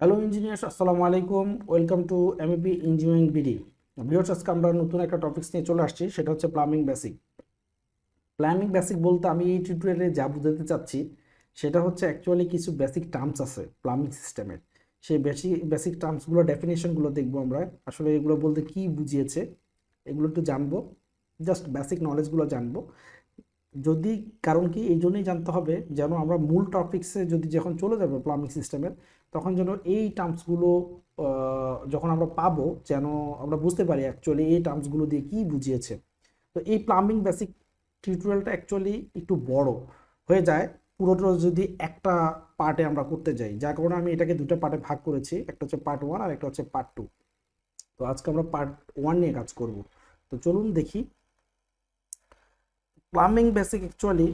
Hello engineers আসসালামু আলাইকুম। Welcome to MAP engineering BD viewers আজকে আমরা নতুন একটা টপিকস নিয়ে চলে আসছি, সেটা হচ্ছে প্লামিং বেসিক প্লাম্বিং বেসিক বলতে আমি এই টিউটোরিয়ালে যা বুঝাতে চাচ্ছি, সেটা হচ্ছে অ্যাকচুয়ালি কিছু বেসিক টার্মস আছে প্লাম্বিং সিস্টেমের সেই বেসিক বেসিক টার্মসগুলো ডেফিনেশনগুলো দেখব আমরা। আসলে এগুলো বলতে কি বুঝিয়েছে, এগুলো একটু জানব। জাস্ট বেসিক নলেজগুলো জানব। যদি, কারণ কি, এই জন্যই জানতে হবে যেন আমরা মূল টপিক্সে যদি যখন চলে যাবে প্লাম্বিং সিস্টেমের তখন যেন এই টার্মসগুলো যখন আমরা পাবো, যেন আমরা বুঝতে পারি অ্যাকচুয়ালি এই টার্মসগুলো দিয়ে কি বুঝিয়েছে। তো এই প্লাম্বিং বেসিক টিউটোরিয়ালটা অ্যাকচুয়ালি একটু বড় হয়ে যায়। পুরোটা যদি একটা পার্টে আমরা করতে যাই, যার কারণে আমি এটাকে দুটো পার্টে ভাগ করেছি, একটা হচ্ছে পার্ট ওয়ান আর একটা হচ্ছে পার্ট টু তো আজকে আমরা পার্ট ওয়ান নিয়ে কাজ করব। তো চলুন দেখি। প্লাম্বিং বেসিক অ্যাকচুয়ালি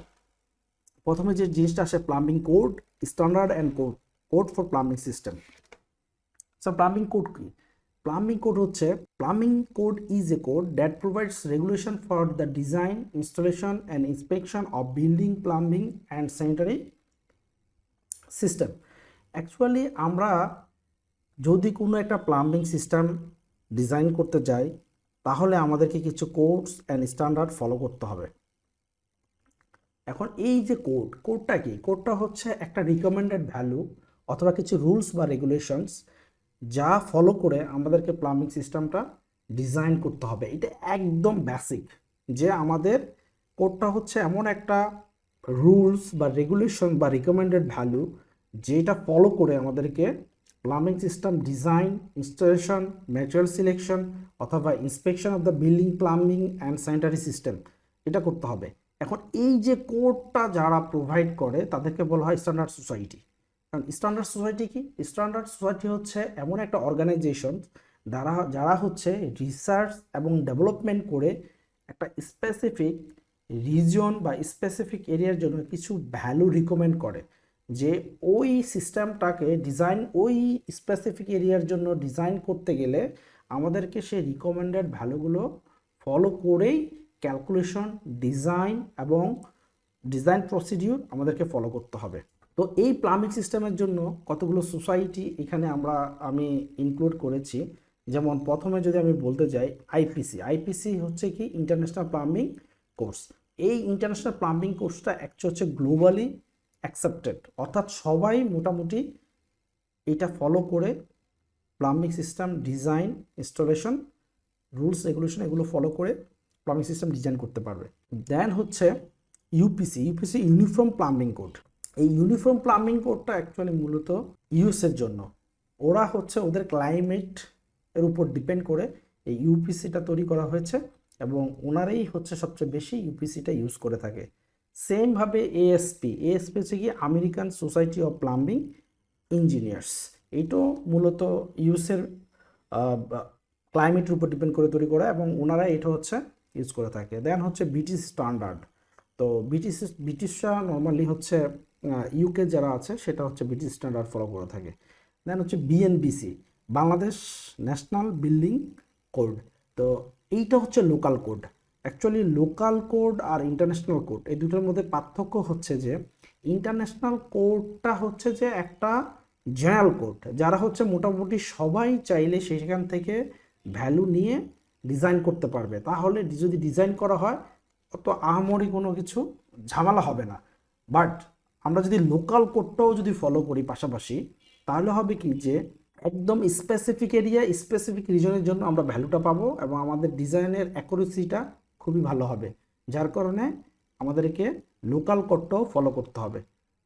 প্রথমে যে জিনিসটা আসে plumbing code standard and code code for plumbing system. Sir plumbing code কি? প্লাম্বিং কোড হচ্ছে plumbing code is a code that provides regulation for the design installation and inspection of building plumbing and sanitary system actually আমরা যদি কোনো একটা plumbing system design করতে যাই, তাহলে আমাদেরকে কিছু কোডস অ্যান্ড স্ট্যান্ডার্ড ফলো করতে হবে। এখন এই যে কোড কোডটা কি? কোডটা হচ্ছে একটা রিকমেন্ডেড ভ্যালু অথবা কিছু রুলস বা রেগুলেশনস যা ফলো করে আমাদেরকে প্লাম্বিং সিস্টেমটা ডিজাইন করতে হবে। এটা একদম বেসিক যে আমাদের কোডটা হচ্ছে এমন একটা রুলস বা রেগুলেশন বা রিকমেন্ডেড ভ্যালু যেটা ফলো করে আমাদেরকে plumbing system design installation material selection অথবা inspection of the building plumbing and sanitary system এটা করতে হবে। এখন এই যে কোডটা যারা প্রোভাইড করে তাদেরকে বলা হয় স্ট্যান্ডার্ড সোসাইটি কারণ স্ট্যান্ডার্ড সোসাইটি কি? স্ট্যান্ডার্ড সোসাইটি হচ্ছে এমন একটা অর্গানাইজেশন যারা যারা হচ্ছে রিসার্চ এবং ডেভেলপমেন্ট করে একটা স্পেসিফিক রিজন বা স্পেসিফিক এরিয়ার জন্য কিছু ভ্যালু রিকমেন্ড করে। যে ওই সিস্টেমটাকে ডিজাইন ওই স্পেসিফিক এরিয়ার জন্য ডিজাইন করতে গেলে আমাদেরকে সেই রিকমেন্ডেড ভ্যালুগুলো ফলো করেই ক্যালকুলেশন ডিজাইন এবং ডিজাইন প্রসিডিউর আমাদেরকে ফলো করতে হবে। তো এই প্লাম্বিং সিস্টেমের জন্য কতগুলো সোসাইটি এখানে আমরা, আমি ইনক্লুড করেছি। যেমন প্রথমে যদি আমি বলতে যাই আইপিসি আইপিসি হচ্ছে কি ইন্টারন্যাশনাল প্লাম্বিং কোর্স এই ইন্টারন্যাশনাল প্লাম্বিং কোর্সটা অ্যাকচুয়ালি হচ্ছে গ্লোবালি অ্যাকসেপ্টেড অর্থাৎ সবাই মোটামুটি এটা ফলো করে plumbing system design installation rules regulation এগুলো ফলো করে প্লাম্বিং সিস্টেম ডিজাইন করতে পারবে। দেন হচ্ছে UPC UPC uniform plumbing code এই ইউনিফর্ম প্লাম্বিং কোডটা অ্যাকচুয়ালি মূলত ইউএসের জন্য। ওরা হচ্ছে ওদের ক্লাইমেট এর উপর ডিপেন্ড করে এই ইউপিসিটা তৈরি করা হয়েছে এবং ওনারাই হচ্ছে সবচেয়ে বেশি ইউপিসিটা ইউজ করে থাকে। সেমভাবে এএসপি এএসপি হচ্ছে কি American society of plumbing engineers এইটাও মূলত ইউএসের ক্লাইমেটের উপর ডিপেন্ড করে তৈরি করা এবং ওনারা এটা হচ্ছে ইউজ করে থাকে। দেন হচ্ছে ব্রিটিশ স্ট্যান্ডার্ড তো ব্রিটিশ ব্রিটিশরা নর্মালি হচ্ছে ইউকে যারা আছে, সেটা হচ্ছে ব্রিটিশ স্ট্যান্ডার্ড ফলো করে থাকে। দেন হচ্ছে BNBC Bangladesh national building code তো এইটা হচ্ছে local code actually local code আর ইন্টারন্যাশনাল কোড এই দুটোর মধ্যে পার্থক্য হচ্ছে যে ইন্টারন্যাশনাল কোডটা হচ্ছে যে একটা জেনারেল কোড যারা হচ্ছে মোটামুটি সবাই চাইলে সেখান থেকে ভ্যালু নিয়ে ডিজাইন করতে পারবে। তাহলে যদি ডিজাইন করা হয়, অত আহামরি কোনো কিছু ঝামেলা হবে না। বাট আমরা যদি লোকাল কোডটাও যদি ফলো করি পাশাপাশি, তাহলে হবে কি যে একদম স্পেসিফিক এরিয়া স্পেসিফিক রিজনের জন্য আমরা ভ্যালুটা পাবো এবং আমাদের ডিজাইনের অ্যাকুরেসিটা খুবই ভালো হবে। যার কারণে আমাদেরকে লোকাল কোডটাও ফলো করতে হবে।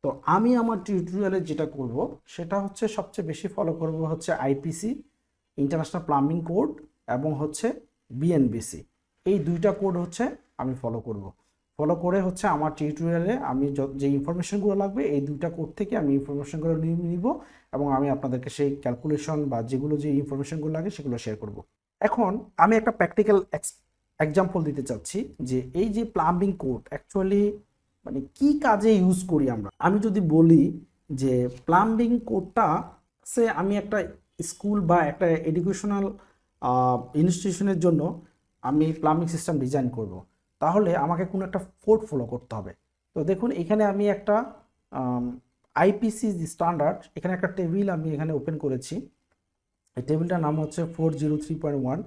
তো আমি আমার টিউটোরিয়ালে যেটা করব, সেটা হচ্ছে সবচেয়ে বেশি ফলো করব হচ্ছে আইপিসি ইন্টারন্যাশনাল প্লাম্বিং কোড এবং হচ্ছে বিএনবিসি এই দুইটা কোড হচ্ছে আমি ফলো করব। ফলো করে হচ্ছে আমার টিউটোরিয়ালে আমি যে ইনফরমেশনগুলো লাগবে, এই দুইটা কোড থেকে আমি ইনফরমেশনগুলো নিব এবং আমি আপনাদেরকে সেই ক্যালকুলেশন বা যেগুলো যে ইনফরমেশনগুলো লাগে সেগুলো শেয়ার করব। এখন আমি একটা প্র্যাকটিক্যাল এক্সাম্পল দিতে চাচ্ছি যে এই যে প্লাম্বিং কোড অ্যাকচুয়ালি মানে কি কাজে ইউজ করি আমরা? আমি যদি বলি যে প্লাম্বিং কোডটা সে আমি একটা স্কুল বা একটা এডুকেশনাল ইনস্টিটিউশনের জন্য আমি প্লাম্বিং সিস্টেম ডিজাইন করব। তাহলে আমাকে কোনো একটা কোড ফলো করতে হবে। তো দেখুন, এখানে আমি একটা আইপিসি স্ট্যান্ডার্ড এখানে একটা টেবিল আমি এখানে ওপেন করেছি। এই টেবিলটার নাম হচ্ছে four zero three point one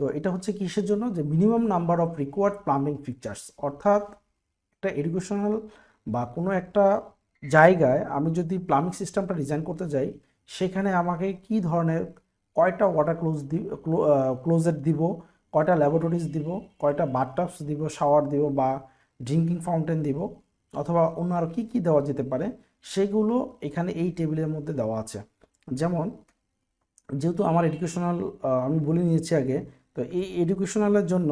তো এটা হচ্ছে কিসের জন্য? যে minimum number of required plumbing features অর্থাৎ একটা এডুকেশনাল বা কোনো একটা জায়গায় আমি যদি প্লাম্বিং সিস্টেমটা ডিজাইন করতে যাই, সেখানে আমাকে কি ধরনের, কয়টা ওয়াটার ক্লোজ দি ক্লোজেট দিব কয়টা ল্যাবরেটরিজ দিব, কয়টা বাথটাবস দিব শাওয়ার দিব বা ড্রিঙ্কিং ফাউন্টেন দিব অথবা অন্য আর কী কী দেওয়া যেতে পারে, সেগুলো এখানে এই টেবিলের মধ্যে দেওয়া আছে। যেমন, যেহেতু আমার এডুকেশনাল আমি বলে নিয়েছি আগে, তো এই এডুকেশনালের জন্য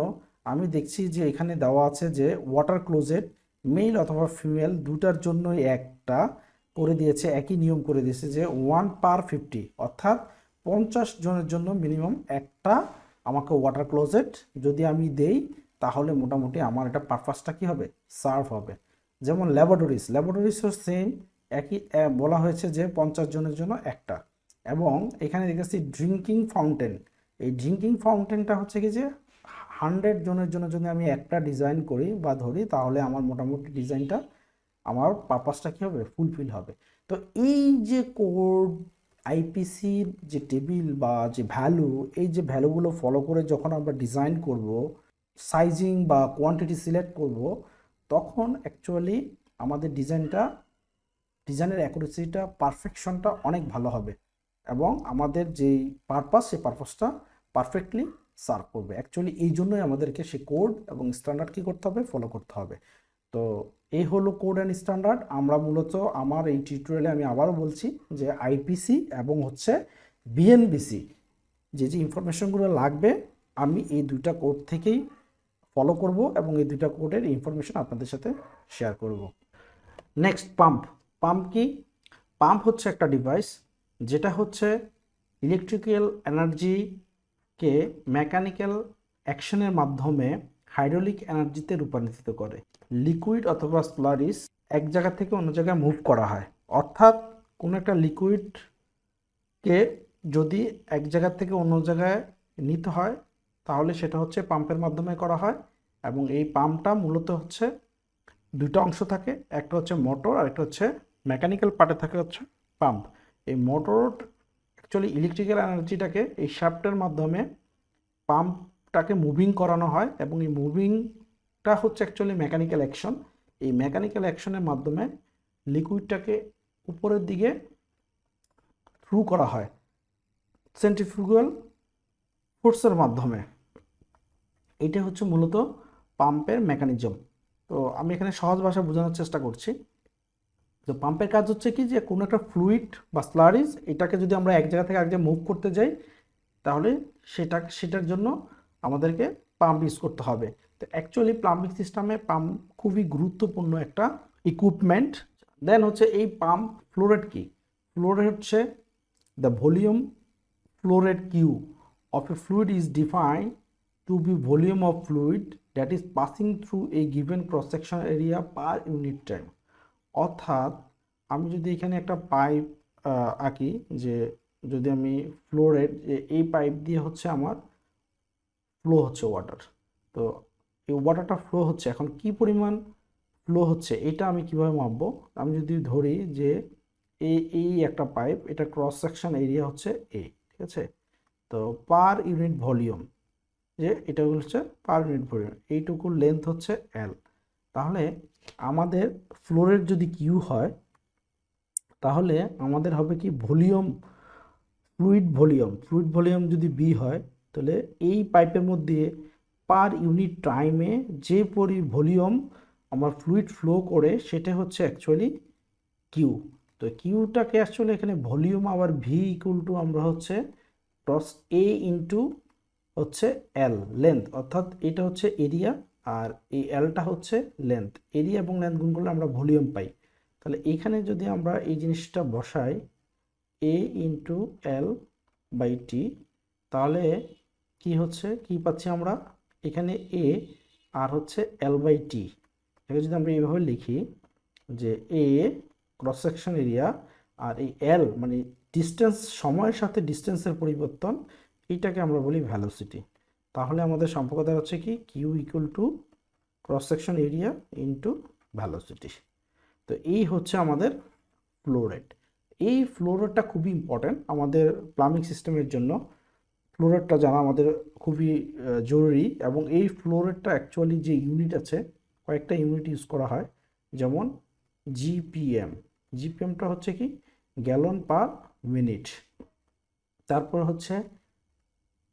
আমি দেখছি যে এখানে দেওয়া আছে যে ওয়াটার ক্লোজেট মেল অথবা ফিমেল দুটার জন্যই একটা করে দিয়েছে, একই নিয়ম করে দিয়েছে যে ওয়ান পার ফিফটি অর্থাৎ পঞ্চাশ জনের জন্য মিনিমাম একটা আমাকে ওয়াটার ক্লোজেট যদি আমি দেই, তাহলে মোটামুটি আমার এটা পারপাসটা কী হবে? সার্ভ হবে। যেমন ল্যাবরেটরিজ ল্যাবরেটরিজও সেম একই বলা হয়েছে যে পঞ্চাশ জনের জন্য একটা। এবং এখানে দেখেছি ড্রিঙ্কিং ফাউন্টেন এই ড্রিঙ্কিং ফাউন্টেনটা হচ্ছে কি যে হান্ড্রেড জনের জন্য যদি আমি একটা ডিজাইন করি বা ধরি, তাহলে আমার মোটামুটি ডিজাইনটা আমার পারপাসটা কী হবে? ফুলফিল হবে। তো এই যে কোড আইপিসির যে টেবিল বা যে ভ্যালু এই যে ভ্যালুগুলো ফলো করে যখন আমরা ডিজাইন করব সাইজিং বা কোয়ান্টিটি সিলেক্ট করব, তখন অ্যাকচুয়ালি আমাদের ডিজাইনটা ডিজাইনের অ্যাকুরেসিটা পারফেকশনটা অনেক ভালো হবে এবং আমাদের যেই পারপাস সেই পারপাসটা পারফেক্টলি সার্ভ করবে। অ্যাকচুয়ালি এই জন্যই আমাদেরকে সে কোড এবং স্ট্যান্ডার্ড কী করতে হবে? ফলো করতে হবে। তো এই হলো কোড অ্যান্ড স্ট্যান্ডার্ড আমরা মূলত আমার এই টিউটোরিয়ালে আমি আবারও বলছি যে আইপিসি এবং হচ্ছে বিএনবিসি যে যে ইনফরমেশনগুলো লাগবে, আমি এই দুইটা কোড থেকেই ফলো করব এবং এই দুইটা কোডের ইনফরমেশন আপনাদের সাথে শেয়ার করব। নেক্সট পাম্প পাম্প কি? পাম্প হচ্ছে একটা ডিভাইস যেটা হচ্ছে ইলেকট্রিক্যাল এনার্জিকে মেকানিক্যাল অ্যাকশনের মাধ্যমে হাইড্রোলিক এনার্জিতে রূপান্তরিত করে। লিকুইড অথবা স্লারিস এক জায়গা থেকে অন্য জায়গায় মুভ করা হয়। অর্থাৎ কোনো একটা লিকুইডকে যদি এক জায়গা থেকে অন্য জায়গায় নিতে হয়, তাহলে সেটা হচ্ছে পাম্পের মাধ্যমে করা হয় এবং এই পাম্পটা মূলত হচ্ছে দুটো অংশ থাকে, একটা হচ্ছে মোটর আর একটা হচ্ছে মেকানিক্যাল পার্টে থাকে হচ্ছে পাম্প এই মোটর অ্যাকচুয়ালি ইলেকট্রিক্যাল এনার্জিটাকে এই শ্যাফটের মাধ্যমে পাম্পটাকে মুভিং করানো হয় এবং এই মুভিংটা হচ্ছে অ্যাকচুয়ালি মেকানিক্যাল অ্যাকশন এই মেকানিক্যাল অ্যাকশনের মাধ্যমে লিকুইডটাকে উপরের দিকে থ্রু করা হয়। সেন্ট্রিফিউগাল ফোর্সের মাধ্যমে। এটা হচ্ছে মূলত পাম্পের মেকানিজম তো আমি এখানে সহজ ভাষায় বোঝানোর চেষ্টা করছি। তো পাম্পের কাজ হচ্ছে কি যে কোনো একটা ফ্লুইড বা স্লারিজ এটাকে যদি আমরা এক জায়গা থেকে এক জায়গায় মুভ করতে যাই, তাহলে সেটা, সেটার জন্য আমাদেরকে পাম্প ইউজ করতে হবে। তো অ্যাকচুয়ালি প্লাম্বিং সিস্টেমে পাম্প খুবই গুরুত্বপূর্ণ একটা ইকুইপমেন্ট দেন হচ্ছে এই পাম্প ফ্লোরেট কি? ফ্লোরেট হচ্ছে the volume flow rate Q of a fluid is defined to be volume of fluid that is passing through a given cross section area per unit time অর্থাৎ আমি যদি এখানে একটা pipe আঁকি যে যদি আমি ফ্লো রেট যে এই পাইপ দিয়ে হচ্ছে আমার ফ্লো হচ্ছে ওয়াটার তো এই ওয়াটারটা ফ্লো হচ্ছে, এখন কি পরিমাণ ফ্লো হচ্ছে, এটা আমি কীভাবে মাপবো? আমি যদি ধরি যে এই এই একটা পাইপ এটা ক্রস সেকশন এরিয়া হচ্ছে এ ঠিক আছে? তো পার ইউনিট ভলিউম যে এটা হচ্ছে পার ইউনিট ভলিউম এইটুকুর লেন্থ হচ্ছে এল তাহলে আমাদের ফ্লোরের যদি কিউ হয়, তাহলে আমাদের হবে কি volume fluid volume fluid volume যদি বি হয়, তাহলে এই পাইপের মধ্যে পার ইউনিট টাইমে যে পরি ভলিউম আমার ফ্লুইড ফ্লো করে সেটা হচ্ছে অ্যাকচুয়ালি কিউ তো কিউটাকে অ্যাকচুয়ালি এখানে ভলিউম আবার ভি ইকুয়াল টু আমরা হচ্ছে ক্রস এ ইন্টু হচ্ছে এল লেন্থ অর্থাৎ এটা হচ্ছে এরিয়া আর এই এলটা হচ্ছে লেন্থ এরিয়া এবং লেন্থ গুণ করলে আমরা ভলিউম পাই। তাহলে এখানে যদি আমরা এই জিনিসটা বসাই এ ইন্টু এল বাই টি তাহলে কি হচ্ছে? কি পাচ্ছি আমরা? এখানে এ আর হচ্ছে এল বাই টি এটাকে যদি আমরা এইভাবে লিখি যে এ ক্রস সেকশন এরিয়া আর এই এল মানে ডিস্টেন্স সময়ের সাথে ডিস্টেন্সের পরিবর্তন, এইটাকে আমরা বলি ভ্যালোসিটি তাহলে আমাদের সম্পর্ক হচ্ছে কি? Q equal to cross section area into velocity তো এই হচ্ছে আমাদের ফ্লো রেট এই ফ্লো রেটটা খুবই ইম্পর্ট্যান্ট আমাদের প্লামিং সিস্টেমের জন্য। ফ্লো রেটটা জানা আমাদের খুবই জরুরি এবং এই ফ্লো রেটটা অ্যাকচুয়ালি যে ইউনিট আছে, কয়েকটা ইউনিট ইউজ করা হয়, যেমন জিপিএম জিপিএমটা হচ্ছে কি? গ্যালন পার মিনিট তারপর হচ্ছে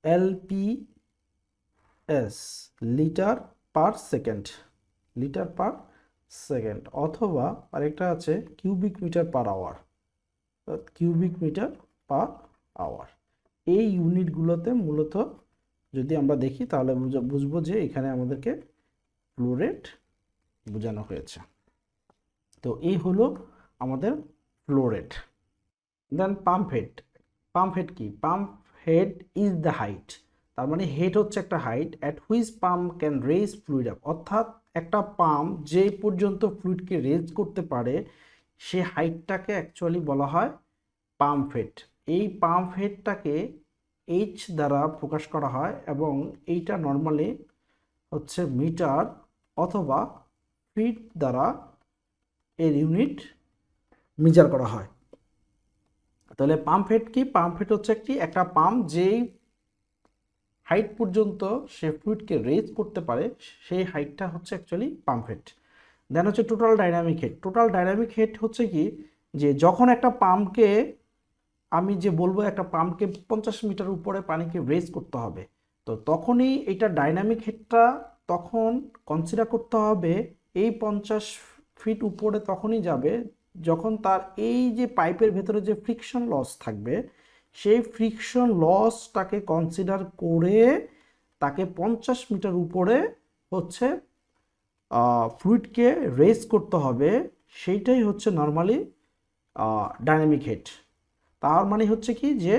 LPS litre per second litre per second অথবা আরেকটা আছে cubic metre per hour cubic metre per hour এই ইউনিটগুলোতে মূলত যদি আমরা দেখি, তাহলে বুঝ- বুঝব যে এখানে আমাদেরকে ফ্লো রেট বোঝানো হয়েছে। তো এই হলো আমাদের flow rate then pump head pump head কি? Pump head is the height তার মানে হেড হচ্ছে একটা height at which pump can raise fluid up অর্থাৎ একটা পাম্প যে পর্যন্ত ফ্লুইডকে রেজ করতে পারে, সে হাইটটাকে অ্যাকচুয়ালি বলা হয় পাম্প হেড এই পাম্প হেডটাকে এইচ দ্বারা প্রকাশ করা হয় এবং এইটা নর্মালি হচ্ছে মিটার অথবা ফিট দ্বারা এর ইউনিট মেজার করা হয়। তাহলে পাম্প হেড কি? পাম্প হেড হচ্ছে একটি, একটা পাম্প যেই হাইট পর্যন্ত সে ফ্লুইডকে রেজ করতে পারে, সেই হাইটটা হচ্ছে অ্যাকচুয়ালি পাম্প হেড দেন হচ্ছে total dynamic head total dynamic head হচ্ছে কি? যে যখন একটা পাম্পকে আমি যে বলব একটা পাম্পকে পঞ্চাশ মিটার উপরে পানিকে রেজ করতে হবে। তো তখনই এটা ডাইনামিক হেডটা তখন কনসিডার করতে হবে, এই পঞ্চাশ ফিট উপরে তখনই যাবে যখন তার এই যে পাইপের ভেতরে যে ফ্রিকশন লস থাকবে, সেই ফ্রিকশন লসটাকে কনসিডার করে তাকে পঞ্চাশ মিটার উপরে হচ্ছে ফ্লুইডকে রেস করতে হবে। সেইটাই হচ্ছে নর্মালি ডাইনামিক হেড তার মানে হচ্ছে কি যে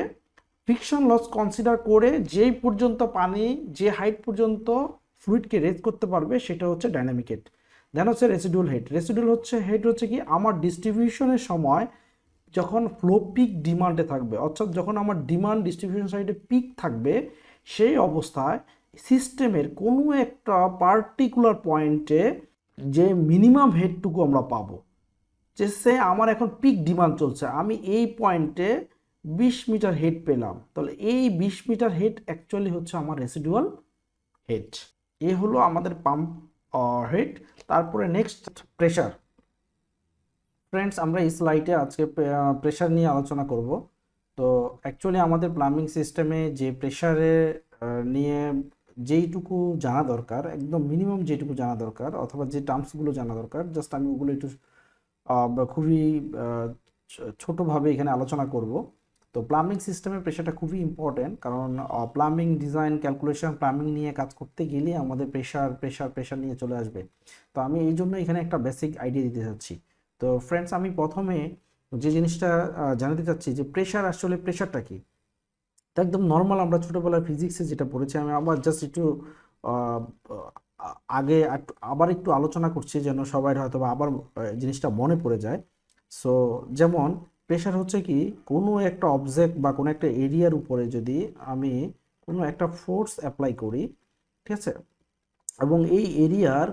ফ্রিকশন লস কনসিডার করে যেই পর্যন্ত পানি, যে হাইট পর্যন্ত ফ্লুইডকে রেজ করতে পারবে সেটা হচ্ছে ডাইনামিক হেড দেন হচ্ছে রেসিডুয়াল হেড রেসিডুয়াল হচ্ছে হেড হচ্ছে কি আমার ডিস্ট্রিবিউশনের সময় যখন ফ্লো পিক ডিমান্ডে থাকবে, অর্থাৎ যখন আমার ডিমান্ড ডিস্ট্রিবিউশন সাইডে পিক থাকবে, সেই অবস্থায় সিস্টেমের কোনো একটা পার্টিকুলার পয়েন্টে যে মিনিমাম হেডটুকু আমরা পাবো। যে সে আমার এখন পিক ডিমান্ড চলছে। আমি এই পয়েন্টে বিশ মিটার হেড পেলাম। তাহলে এই বিশ মিটার হেড অ্যাকচুয়ালি হচ্ছে আমার রেসিডুয়াল হেড এ হলো আমাদের পাম্প হেড তারপরে নেক্সট প্রেশার ফ্রেন্ডস আমরা এই স্লাইডে আজকে প্রেশার নিয়ে আলোচনা করব। তো অ্যাকচুয়ালি আমাদের প্লাম্বিং সিস্টেমে যে প্রেশারে নিয়ে যেইটুকু জানা দরকার, একদম মিনিমাম যেটুকু জানা দরকার, অথবা যে টার্মসগুলো জানা দরকার জাস্ট আমি ওগুলো একটু খুবই ছোটোভাবে এখানে আলোচনা করব। তো প্লাম্বিং সিস্টেমের প্রেশারটা খুবই ইম্পর্টেন্ট কারণ প্লাম্বিং ডিজাইন ক্যালকুলেশন প্লাম্বিং নিয়ে কাজ করতে গেলে আমাদের প্রেশার প্রেশার প্রেশার নিয়ে চলে আসবে। তো আমি এই জন্য এখানে একটা বেসিক আইডিয়া দিতে চাচ্ছি। তো ফ্রেন্ডস আমি প্রথমে যে জিনিসটা জানাতে চাচ্ছি যে প্রেশার আসলে প্রেশারটা কি? একদম নর্মাল আমরা ছোটোবেলায় ফিজিক্সে যেটা পড়েছি, আমি আবার জাস্ট একটু আগে আবার একটু আলোচনা করছি যেন সবাই হয়তো আবার জিনিসটা মনে পড়ে যায়। সো যেমন প্রেশার হচ্ছে কি, কোনো একটা অবজেক্ট বা কোনো একটা এরিয়ার উপরে যদি আমি কোনো একটা ফোর্স অ্যাপ্লাই করি, ঠিক আছে? এবং এই এরিয়ার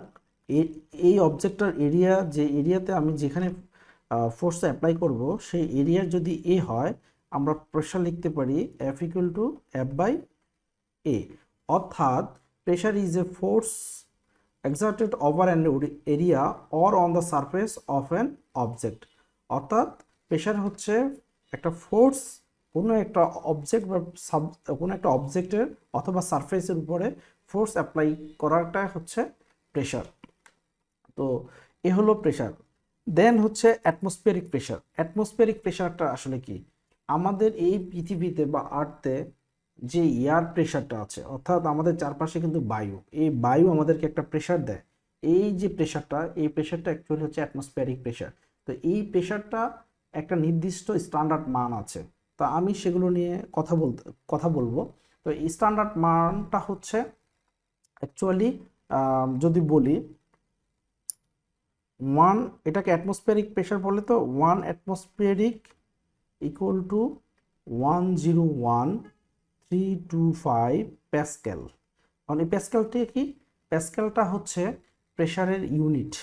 এই অবজেক্টটার এরিয়া যে এরিয়াতে আমি যেখানে ফোর্স অ্যাপ্লাই করব, সেই এরিয়ার যদি এ হয়, আমরা প্রেশার লিখতে পারি F equal to F by A অর্থাৎ pressure is a force exerted over an area or on the surface of an object. অর্থাৎ প্রেশার হচ্ছে একটা ফোর্স কোনো একটা অবজেক্ট বা সাব কোনো একটা অবজেক্টের অথবা সারফেসের উপরে ফোর্স অ্যাপ্লাই করাটা হচ্ছে প্রেশার তো এ হলো প্রেশার দেন হচ্ছে অ্যাটমসফিয়ারিক প্রেশার অ্যাটমসফিয়ারিক প্রেশারটা আসলে কি? আমাদের এই পৃথিবীতে বা আর্থে যে এয়ার প্রেশারটা আছে, অর্থাৎ আমাদের চারপাশে কিন্তু বায়ু, এই বায়ু আমাদেরকে একটা প্রেশার দেয়। এই যে প্রেশারটা এই প্রেশারটা অ্যাকচুয়ালি হচ্ছে অ্যাটমসফিয়ারিক প্রেশার তো এই প্রেশারটা একটা নির্দিষ্ট স্ট্যান্ডার্ড মান আছে। তো আমি সেগুলো নিয়ে কথা বলতে কথা বলব। তো স্ট্যান্ডার্ড মানটা হচ্ছে অ্যাকচুয়ালি যদি বলি ওয়ান এটাকে অ্যাটমসফিয়ারিক প্রেশার বলে তো one atmospheric equal to one zero one three two five pascal এই প্যাসকেলটা কি? প্যাসকেলটা হচ্ছে প্রেশারের ইউনিট।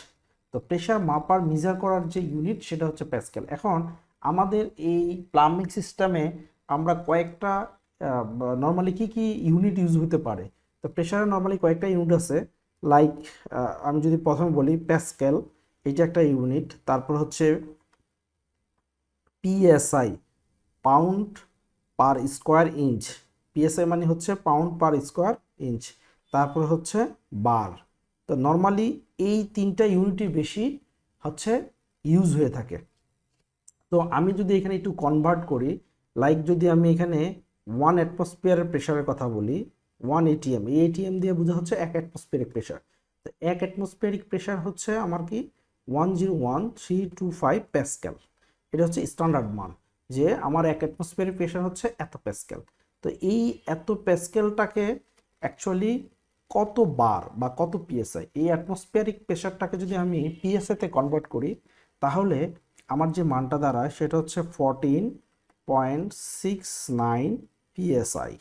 তো প্রেশার মাপার, মেজার করার যে ইউনিট, সেটা হচ্ছে প্যাসকেল এখন আমাদের এই প্লাম্বিং সিস্টেমে আমরা কয়েকটা নর্মালি কি কি ইউনিট ইউজ হতে পারে? তো প্রেশারে নর্মালি কয়েকটা ইউনিট আছে। লাইক আমি যদি প্রথমে বলি প্যাসকেল এইটা একটা ইউনিট। তারপর হচ্ছে PSI pound per square inch. PSI মানে হচ্ছে পাউন্ড পার স্কোয়ার ইঞ্চ তারপর হচ্ছে বার তো নর্মালি এই তিনটা ইউনিটই বেশি হচ্ছে ইউজ হয়ে থাকে। তো আমি যদি এখানে একটু কনভার্ট করি লাইক যদি আমি এখানে ওয়ান অ্যাটমসফিয়ারের প্রেশারের কথা বলি ওয়ান এটিএম এই এটিএম দিয়ে বোঝা হচ্ছে এক অ্যাটমসফিয়ারিক প্রেশার তো এক অ্যাটমসফিয়ারিক প্রেশার হচ্ছে আমার কি? One zero one three two five pascal এটা হচ্ছে স্ট্যান্ডার্ড মান, যে আমার এক অ্যাটমসফিয়ারিক প্রেশার হচ্ছে এত প্যাসকেল তো এই এত প্যাসকেলটাকে অ্যাকচুয়ালি কত বার বা কত পিএসআই এই অ্যাটমসফিয়ারিক প্রেশারটাকে যদি আমি পিএসআইতে কনভার্ট করি, তাহলে আমার যে মানটা দাঁড়ায় সেটা হচ্ছে fourteen point six nine PSI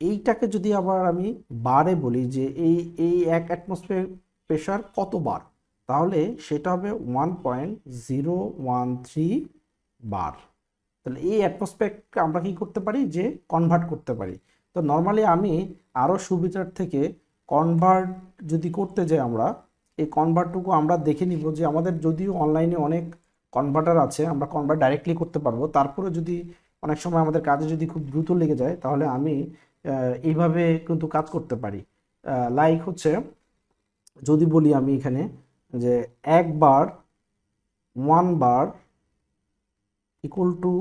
এইটাকে যদি আবার আমি বারে বলি যে এই এই এক অ্যাটমসফিয়ার প্রেশার কত বার তাহলে সেটা হবে one point zero one three bar. তাহলে এই অ্যাটমসফিয়ারকে আমরা কি করতে পারি? যে কনভার্ট করতে পারি। তো নর্মালি আমি আরও সুবিধার থেকে কনভার্ট যদি করতে যাই আমরা, এই কনভার্টটুকু আমরা দেখে নিব যে আমাদের যদিও অনলাইনে অনেক কনভার্টার আছে, আমরা কনভার্ট ডাইরেক্টলি করতে পারব। তারপরে যদি অনেক সময় আমাদের কাজে যদি খুব দ্রুত লেগে যায়, তাহলে আমি এইভাবে কিন্তু কাজ করতে পারি। লাইক হচ্ছে, যদি বলি আমি এখানে যে একবার one bar equal to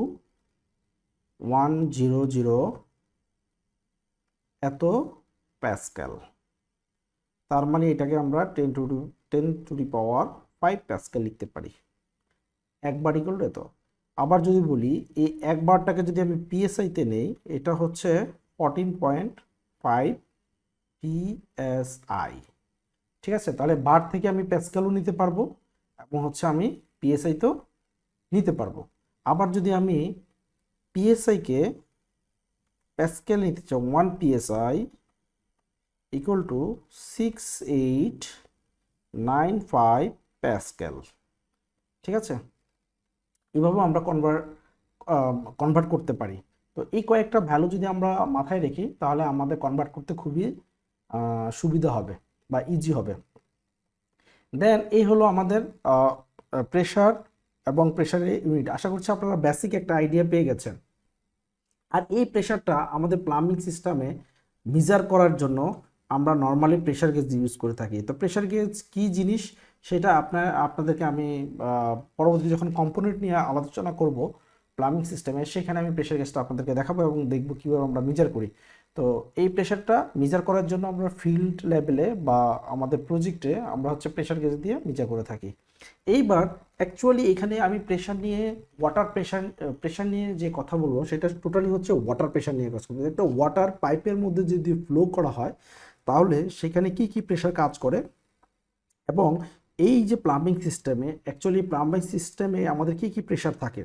one zero zero এত প্যাসকেল তার মানে এটাকে আমরা ten to ten to the power five pascal লিখতে পারি। একবার ইকুয়াল এত। আবার যদি বলি, এই একবারটাকে যদি আমি পিএসআইতে নেই, এটা হচ্ছে ফোরটিন পয়েন্ট ফাইভ পিএসআই ঠিক আছে? তাহলে বার থেকে আমি প্যাসকেলও নিতে পারব, এবং হচ্ছে আমি পিএসআই তো নিতে পারব। আবার যদি আমি পিএসআইকে প্যাসকেল নিতে চাই one PSI equal to six eight nine five pascal ঠিক আছে? এভাবে আমরা কনভার্ট কনভার্ট করতে পারি। তো এই কয়েকটা ভ্যালু যদি আমরা মাথায় রেখি, তাহলে আমাদের কনভার্ট করতে খুবই সুবিধা হবে বা ইজি হবে। দেন এই হলো আমাদের প্রেশার এবং প্রেশারের ইউনিট আশা করছি আপনারা বেসিক একটা আইডিয়া পেয়ে গেছেন। আর এই প্রেশারটা আমাদের প্লাম্বিং সিস্টেমে মিজার করার জন্য আমরা নর্মালি প্রেশার গেজ ইউজ করে থাকি। তো প্রেশার গেজ কি জিনিস সেটা আপনার, আপনাদেরকে আমি পরবর্তী যখন কম্পোনেন্ট নিয়ে আলোচনা করব প্লাম্বিং সিস্টেমে সেখানে আমি প্রেশার গেজটা আপনাদেরকে দেখাবো এবং দেখব কীভাবে আমরা মিজার করি। তো এই প্রেশারটা মিজার করার জন্য আমরা ফিল্ড লেভেলে বা আমাদের প্রজেক্টে আমরা হচ্ছে প্রেশার গেজ দিয়ে মেজার করে থাকি। এইবার অ্যাকচুয়ালি এখানে আমি প্রেশার নিয়ে ওয়াটার প্রেশার প্রেশার নিয়ে যে কথা বলব, সেটা টোটালি হচ্ছে ওয়াটার প্রেশার নিয়ে কাজ করব। একটা ওয়াটার পাইপের মধ্যে যদি ফ্লো করা হয়, তাহলে সেখানে কি কি প্রেশার কাজ করে? এবং এই যে প্লাম্বিং সিস্টেমে অ্যাকচুয়ালি প্লাম্বিং সিস্টেমে আমাদের কি কি প্রেশার থাকে?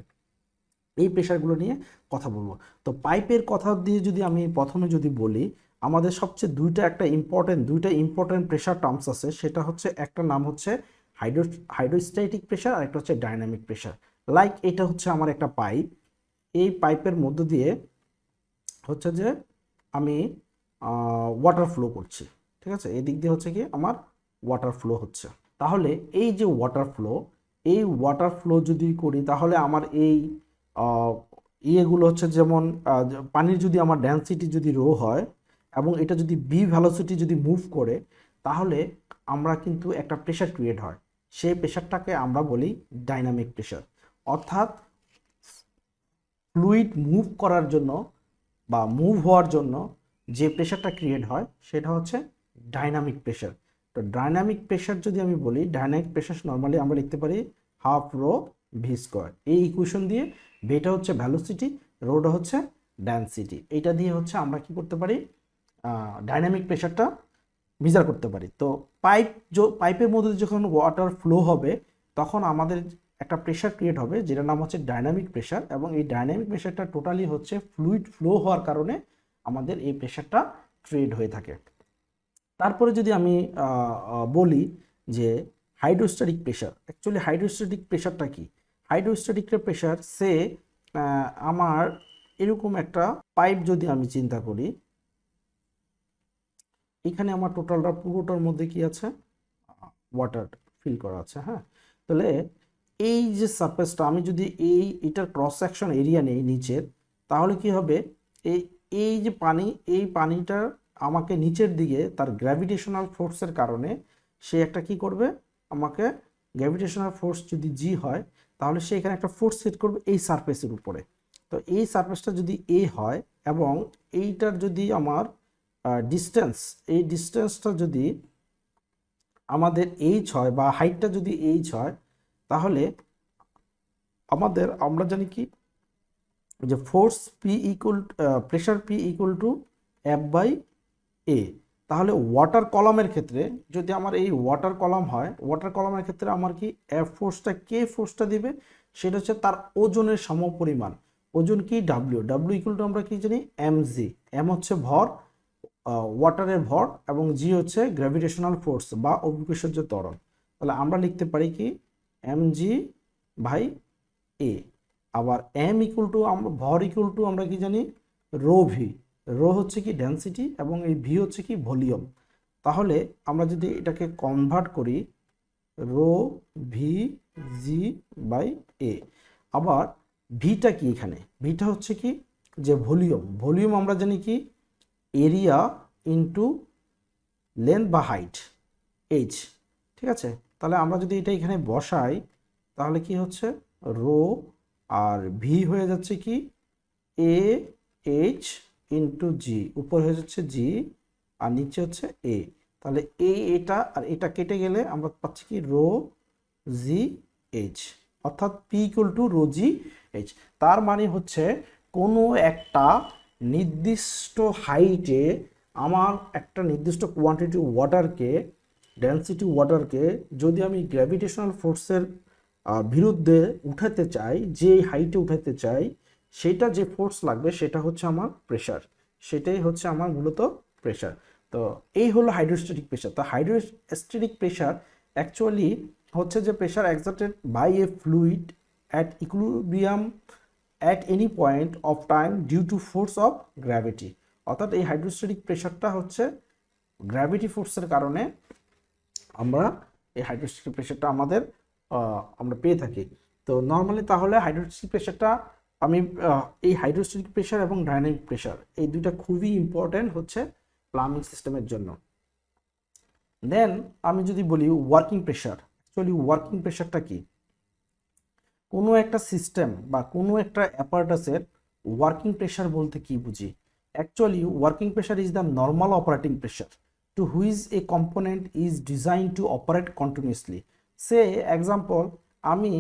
এই প্রেশারগুলো নিয়ে কথা বলব। তো পাইপের কথা দিয়ে যদি আমি প্রথমে যদি বলি, আমাদের সবচেয়ে দুইটা একটা ইম্পর্টেন্ট দুইটা ইম্পর্টেন্ট প্রেশার টার্মস আছে, সেটা হচ্ছে, একটা নাম হচ্ছে হাইড্রো, হাইড্রোস্ট্যাটিক প্রেশার আর একটা হচ্ছে ডাইনামিক প্রেশার লাইক এটা হচ্ছে আমার একটা পাইপ। এই পাইপের মধ্য দিয়ে হচ্ছে যে আমি ওয়াটার ফ্লো করছি। ঠিক আছে? এই দিক দিয়ে হচ্ছে কি আমার ওয়াটার ফ্লো হচ্ছে। তাহলে এই যে ওয়াটার ফ্লো এই ওয়াটার ফ্লো যদি করি, তাহলে আমার এই ইয়েগুলো হচ্ছে যেমন পানির যদি আমার ডেন্সিটি যদি রো হয় এবং এটা যদি বি ভ্যালোসিটি যদি মুভ করে, তাহলে আমরা কিন্তু একটা প্রেশার ক্রিয়েট হয়। সেই প্রেশারটাকে আমরা বলি ডাইনামিক প্রেশার। অর্থাৎ ফ্লুইড মুভ করার জন্য বা মুভ হওয়ার জন্য যে প্রেশারটা ক্রিয়েট হয় সেটা হচ্ছে ডাইনামিক প্রেশার। তো ডাইনামিক প্রেশার যদি আমি বলি, ডাইনামিক প্রেশার নর্মালি আমরা লিখতে পারি হাফ রো ভি স্কোয়ার। এই ইকুয়েশন দিয়ে বেটা হচ্ছে ভ্যালোসিটি রোটা হচ্ছে ড্যান্সিটি এইটা দিয়ে হচ্ছে আমরা কি করতে পারি? ডাইনামিক প্রেশারটা মেজার করতে পারি। তো পাইপ পাইপের মধ্যে যখন ওয়াটার ফ্লো হবে, তখন আমাদের একটা প্রেশার ক্রিয়েট হবে, যেটার নাম হচ্ছে ডাইনামিক প্রেশার এবং এই ডাইনামিক প্রেশারটা টোটালি হচ্ছে ফ্লুইড ফ্লো হওয়ার কারণে আমাদের এই প্রেশারটা ক্রিয়েট হয়ে থাকে। তারপরে যদি আমি বলি যে হাইড্রোস্ট্যাটিক প্রেশার অ্যাকচুয়ালি হাইড্রোস্ট্যাটিক প্রেশারটা কি? হাইড্রোস্ট্যাটিক প্রেশার সে আমার এরকম একটা পাইপ যদি আমি চিন্তা করি এখানে আমার টোটালটা পুরোটার মধ্যে কি আছে? ওয়াটার ফিল করা আছে হ্যাঁ? তাহলে এই যে সারফেসটা আমি যদি এই, এটার ক্রস সেকশন এরিয়া নেই নিচের, তাহলে কি হবে? এই এই যে পানি, এই পানিটা আমাকে নিচের দিকে, তার গ্র্যাভিটেশনাল ফোর্সের কারণে সে একটা কি করবে? আমাকে গ্র্যাভিটেশনাল ফোর্স যদি জি হয়, তাহলে সে এখানে একটা ফোর্স সেট করবে এই সারফেসের উপরে। তো এই সারফেসটা যদি এ হয়, এবং এইটার যদি আমার ডিস্টেন্স এই ডিস্টেন্সটা যদি আমাদের এইচ হয় বা হাইটটা যদি এইচ হয়, তাহলে আমাদের, আমরা জানি কি? যে force P equal pressure P equal to F by A তাহলে ওয়াটার কলামের ক্ষেত্রে যদি আমার এই ওয়াটার কলাম হয় ওয়াটার কলামের ক্ষেত্রে আমার কি এফ ফোর্সটা কে ফোর্সটা দিবে? সেটা হচ্ছে তার ওজনের সমপরিমাণ। ওজন কি? ডাব্লিউ ডাব্লিউ ইকুয়াল টু আমরা কি জানি? এম জি এম হচ্ছে ভর ওয়াটারের ভর এবং জি হচ্ছে গ্র্যাভিটেশনাল ফোর্স বা অভিকর্ষজ ত্বরণ। তাহলে আমরা লিখতে পারি কি? এম জি ভাই এ আবার এম ইকুয়াল টু আমরা ভর ইকুয়াল টু আমরা কি জানি? রো ভি রো হচ্ছে কি ডেন্সিটি এবং এই ভি হচ্ছে কি ভলিউম তাহলে আমরা যদি এটাকে কনভার্ট করি rho V G by A আবার ভিটা কি এখানে? ভিটা হচ্ছে কি? যে ভলিউম ভলিউম আমরা জানি কি? এরিয়া ইন্টু লেন্থ বা হাইট এইচ ঠিক আছে? তাহলে আমরা যদি এটা এখানে বসাই, তাহলে কি হচ্ছে? রো আর ভি হয়ে যাচ্ছে কি? এ এইচ ইন্টু জি উপর হয়ে যাচ্ছে জি আর নিচে হচ্ছে এ তাহলে এই এটা আর এটা কেটে গেলে আমরা পাচ্ছি কি? রো জি এইচ অর্থাৎ P equal to rho G H তার মানে হচ্ছে কোনো একটা নির্দিষ্ট হাইটে আমার একটা নির্দিষ্ট কোয়ান্টিটি ওয়াটারকে ডেন্সিটি ওয়াটারকে যদি আমি গ্র্যাভিটেশনাল ফোর্সের বিরুদ্ধে উঠাতে চাই যে হাইটে উঠাতে চাই, সেটা যে ফোর্স লাগবে সেটা হচ্ছে আমার প্রেশার সেটাই হচ্ছে আমার মূলত প্রেশার তো এই হলো হাইড্রোস্ট্যাটিক প্রেশার তো হাইড্রোস্ট্যাটিক প্রেশার অ্যাকচুয়ালি হচ্ছে যে pressure exerted by a fluid at equilibrium at any point of time due to force of gravity অর্থাৎ এই হাইড্রোস্ট্যাটিক প্রেশারটা হচ্ছে গ্র্যাভিটি ফোর্সের কারণে আমরা এই হাইড্রোস্ট্যাটিক প্রেশারটা আমাদের আমরা পেয়ে থাকি। তো নর্মালি তাহলে হাইড্রোস্ট্যাটিক প্রেশারটা আমি এই হাইড্রোস্ট্যাটিক প্রেশার এবং ডাইনামিক প্রেশার এই দুইটা খুবই ইম্পর্ট্যান্ট হচ্ছে প্লাম্বিং সিস্টেমের জন্য। দেন আমি যদি বলি ওয়ার্কিং প্রেশার অ্যাকচুয়ালি ওয়ার্কিং প্রেশারটা কি? কোনো একটা সিস্টেম বা কোনো একটা অ্যাপারেটাসের ওয়ার্কিং প্রেশার বলতে কি বুঝি? Actually working pressure is the normal operating pressure to which a component is design to operate continuously say example আমি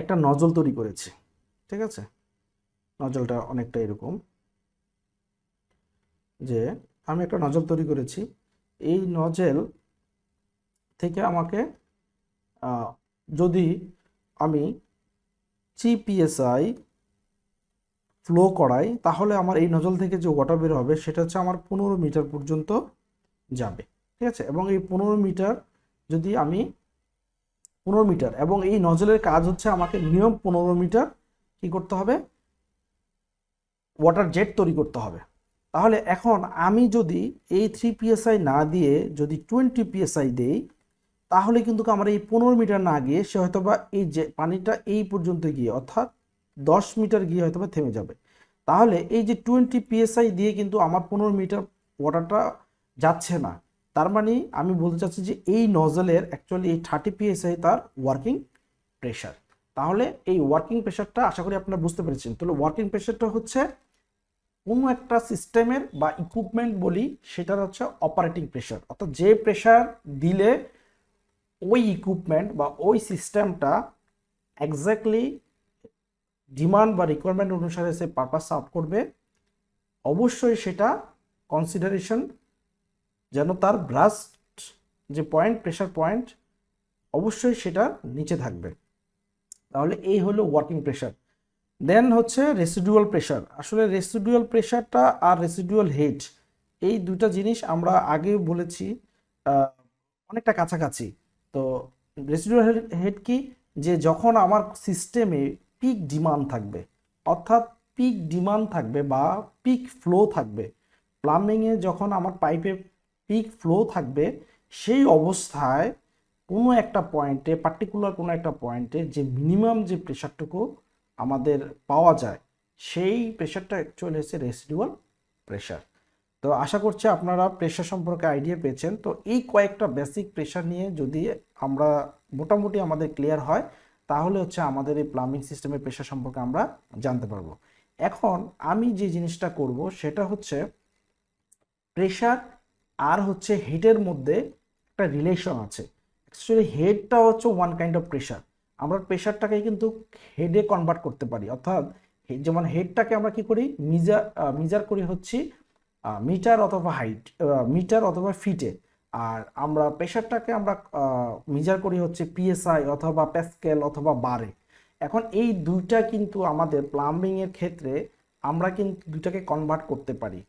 একটা নজল তৈরি করেছি, ঠিক আছে? নজলটা অনেকটা এরকম, যে আমি একটা নজল তৈরি করেছি। এই নজেল থেকে আমাকে যদি আমি চিপিএসআই ফ্লো করাই, তাহলে আমার এই নজল থেকে যে ওয়াটার বের হবে, সেটা হচ্ছে আমার পনেরো মিটার পর্যন্ত যাবে, ঠিক আছে? এবং এই পনেরো মিটার যদি আমি পনেরো মিটার এবং এই নজলের কাজ হচ্ছে আমাকে মিনিমাম পনেরো মিটার কি করতে হবে? ওয়াটার জেট তৈরি করতে হবে। তাহলে এখন আমি যদি এই থ্রি পিএসআই না দিয়ে যদি টোয়েন্টি পিএসআই দেই তাহলে কিন্তু আমরা এই পনেরো মিটার না গিয়ে সে হয়তো বা এই যে পানিটা এই পর্যন্ত গিয়ে, অর্থাৎ দশ মিটার গিয়ে হয়তো থেমে যাবে। তাহলে এই যে টোয়েন্টি পিএসআই দিয়ে কিন্তু আমার পনেরো মিটার ওয়াটারটা যাচ্ছে না। তার মানে আমি বলতে চাচ্ছি যে এই নজলের অ্যাকচুয়ালি এই থার্টি পিএসআই তার ওয়ার্কিং প্রেশার তাহলে এই ওয়ার্কিং প্রেশারটা আশা করি আপনারা বুঝতে পেরেছেন। তাহলে ওয়ার্কিং প্রেশারটা হচ্ছে কোনো একটা সিস্টেমের বা ইকুইপমেন্ট বলি, সেটার হচ্ছে অপারেটিং প্রেশার অর্থাৎ যে প্রেশার দিলে ওই ইকুইপমেন্ট বা ওই সিস্টেমটা এক্স্যাক্টলি ডিমান্ড বা রিকোয়ারমেন্ট অনুসারে সে পারপাস সার্ভ করবে। অবশ্যই সেটা কনসিডারেশন যেন তার ব্রাস্ট যে পয়েন্ট প্রেশার পয়েন্ট অবশ্যই সেটা নিচে থাকবে। তাহলে এই হলো ওয়ার্কিং প্রেশার দেন হচ্ছে রেসিডুয়াল প্রেশার আসলে রেসিডুয়াল প্রেশারটা আর রেসিডুয়াল হেড এই দুটা জিনিস আমরা আগে বলেছি অনেকটা কাছাকাছি। তো রেসিডুয়াল হেড কি? যে যখন আমার সিস্টেমে পিক ডিমান্ড থাকবে, অর্থাৎ পিক ডিমান্ড থাকবে বা পিক ফ্লো থাকবে প্লাম্বিংয়ে যখন আমার পাইপে পিক ফ্লো থাকবে, সেই অবস্থায় কোনো একটা পয়েন্টে পার্টিকুলার কোনো একটা পয়েন্টে যে মিনিমাম যে প্রেশারটুকু আমাদের পাওয়া যায়, সেই প্রেশারটা অ্যাকচুয়ালি হচ্ছে রেসিডুয়াল প্রেশার তো আশা করছি আপনারা প্রেশার সম্পর্কে আইডিয়া পেয়েছেন। তো এই কয়েকটা বেসিক প্রেশার নিয়ে যদি আমরা মোটামুটি আমাদের ক্লিয়ার হয়, তাহলে হচ্ছে আমাদের এই প্লাম্বিং সিস্টেমের প্রেশার সম্পর্কে আমরা জানতে পারব। এখন আমি যে জিনিসটা করব, সেটা হচ্ছে প্রেশার আর হচ্ছে হেডের মধ্যে একটা রিলেশন আছে। অ্যাকচুয়ালি হেডটা হচ্ছে ওয়ান কাইন্ড অফ প্রেশার আমরা প্রেশারটাকে কিন্তু হেডে কনভার্ট করতে পারি। অর্থাৎ যেমন হেডটাকে আমরা কি করি? মিজার মিজার করি হচ্ছে মিটার অথবা হাইট মিটার অথবা ফিটে আর আমরা প্রেশারটাকে আমরা মিজার করি হচ্ছে পিএসআই অথবা প্যাসকেল অথবা বারে এখন এই দুইটা কিন্তু আমাদের প্লাম্বিং এর ক্ষেত্রে আমরা কিন্তু দুইটাকে কনভার্ট করতে পারি।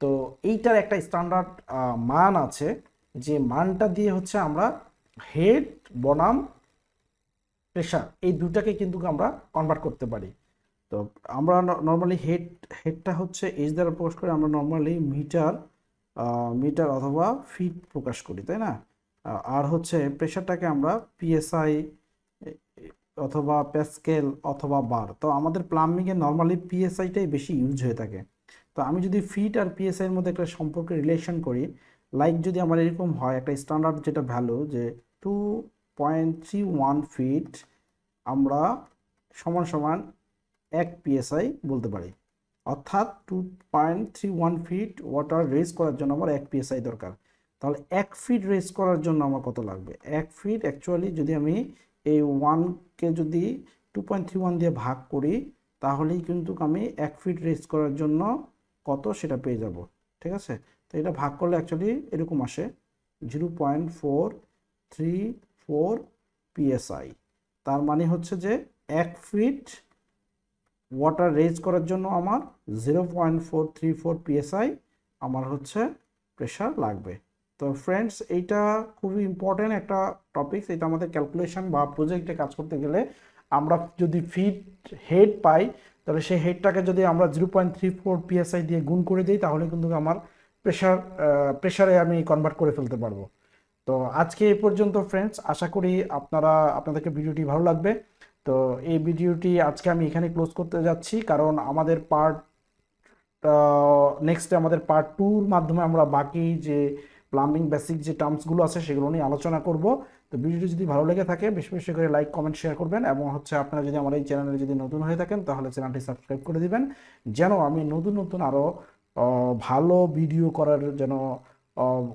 তো এইটার একটা স্ট্যান্ডার্ড মান আছে যে মানটা দিয়ে হচ্ছে আমরা হেড বনাম প্রেশার এই দুটাকে কিন্তু আমরা কনভার্ট করতে পারি। তো আমরা নর্মালি হেড হেডটা হচ্ছে এইচ দ্বারা প্রকাশ করে, আমরা নর্মালি মিটার মিটার অথবা ফিট প্রকাশ করি, তাই না? আর হচ্ছে প্রেশারটাকে আমরা পিএসআই অথবা প্যাসকেল অথবা বার তো আমাদের প্লাম্বিংয়ে নর্মালি পিএসআইটাই বেশি ইউজ হয়ে থাকে। তো আমি যদি ফিট আর পিএসআই এর মধ্যে একটা সম্পর্কে রিলেশন করি লাইক যদি আমার এরকম হয়, একটা স্ট্যান্ডার্ড যেটা ভ্যালু যে two point three one feet আমরা সমান সমান এক পিএসআই বলতে পারি। অর্থাৎ two point three one feet water raise করার জন্য আমার এক পিএসআই দরকার। তাহলে এক ফিট রেজ করার জন্য আমার কত লাগবে? এক ফিট অ্যাকচুয়ালি যদি আমি এই ওয়ানকে যদি টু পয়েন্ট থ্রি ওয়ান দিয়ে ভাগ করি, তাহলেই কিন্তু আমি এক ফিট রেজ করার জন্য কত সেটা পেয়ে যাব। ঠিক আছে? তো এটা ভাগ করলে অ্যাকচুয়ালি এরকম আসে। Zero point four three four PSI তার মানে হচ্ছে যে এক ফিট ওয়াটার রেজ করার জন্য আমার zero point four three four PSI আমার হচ্ছে প্রেশার লাগবে। তো ফ্রেন্ডস এইটা খুবই ইম্পর্টেন্ট একটা টপিক এটা আমাদের ক্যালকুলেশন বা প্রজেক্টে কাজ করতে গেলে আমরা যদি ফিট হেড পাই, তাহলে সেই হেডটাকে যদি আমরা zero point three four PSI দিয়ে গুণ করে দিই, তাহলে কিন্তু আমার প্রেশার প্রেশারে আমি কনভার্ট করে ফেলতে পারব। তো আজকে এই পর্যন্ত ফ্রেন্ডস আশা করি আপনারা, আপনাদেরকে ভিডিওটি ভালো লাগবে। তো এই ভিডিওটি আজকে আমি এখানে ক্লোজ করতে যাচ্ছি, কারণ আমাদের পার্ট নেক্সটে আমাদের পার্ট টুর মাধ্যমে আমরা বাকি যে প্লাম্বিং বেসিক যে টার্মসগুলো আছে সেগুলো নিয়ে আলোচনা করব। তো ভিডিওটি যদি ভালো লেগে থাকে, বেশি বেশি করে লাইক কমেন্ট শেয়ার করবেন এবং হচ্ছে আপনারা যদি আমার এই চ্যানেলে যদি নতুন হয়ে থাকেন, তাহলে চ্যানেলটি সাবস্ক্রাইব করে দিবেন। যেন আমি নতুন নতুন আরও ভালো ভিডিও করার যেন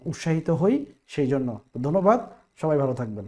উৎসাহিত হই, সেই জন্য। ধন্যবাদ, সবাই ভালো থাকবেন।